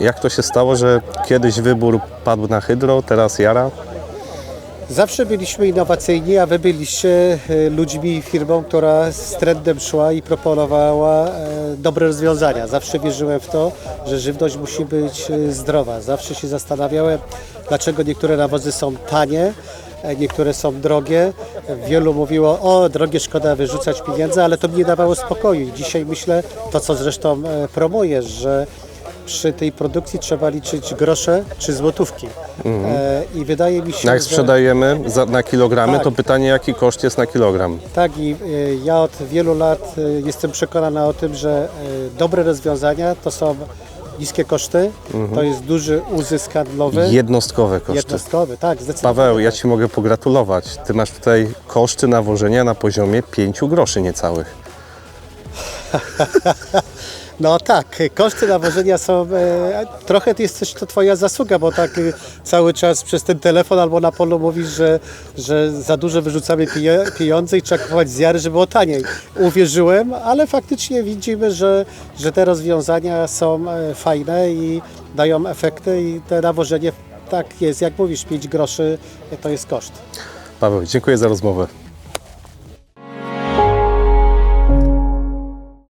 Jak to się stało, że kiedyś wybór padł na hydro, teraz jara? Zawsze byliśmy innowacyjni, a wy byliście e, ludźmi, firmą, która z trendem szła i proponowała e, dobre rozwiązania. Zawsze wierzyłem w to, że żywność musi być e, zdrowa. Zawsze się zastanawiałem, dlaczego niektóre nawozy są tanie, niektóre są drogie. Wielu mówiło, o drogie, szkoda wyrzucać pieniędzy, ale to mi nie dawało spokoju. I dzisiaj myślę, to co zresztą promujesz, że przy tej produkcji trzeba liczyć grosze czy złotówki. E, I wydaje mi się, Jak że... sprzedajemy za, na kilogramy, Tak. to pytanie, jaki koszt jest na kilogram? Tak i y, ja od wielu lat y, jestem przekonana o tym, że y, dobre rozwiązania to są niskie koszty, to jest duży uzysk handlowy, Jednostkowe koszty. jednostkowy, tak, zdecydowanie. Paweł, ja Ci mogę pogratulować. Ty masz tutaj koszty nawożenia na poziomie 5 groszy niecałych. No tak, koszty nawożenia są, e, trochę to jest też to Twoja zasługa, bo tak y, cały czas przez ten telefon albo na polu mówisz, że, że za dużo wyrzucamy pije- pieniądze i trzeba kupować z jary, żeby było taniej. Uwierzyłem, ale faktycznie widzimy, że, że te rozwiązania są e, fajne i dają efekty i te nawożenie tak jest, jak mówisz, 5 groszy to jest koszt. Paweł, dziękuję za rozmowę.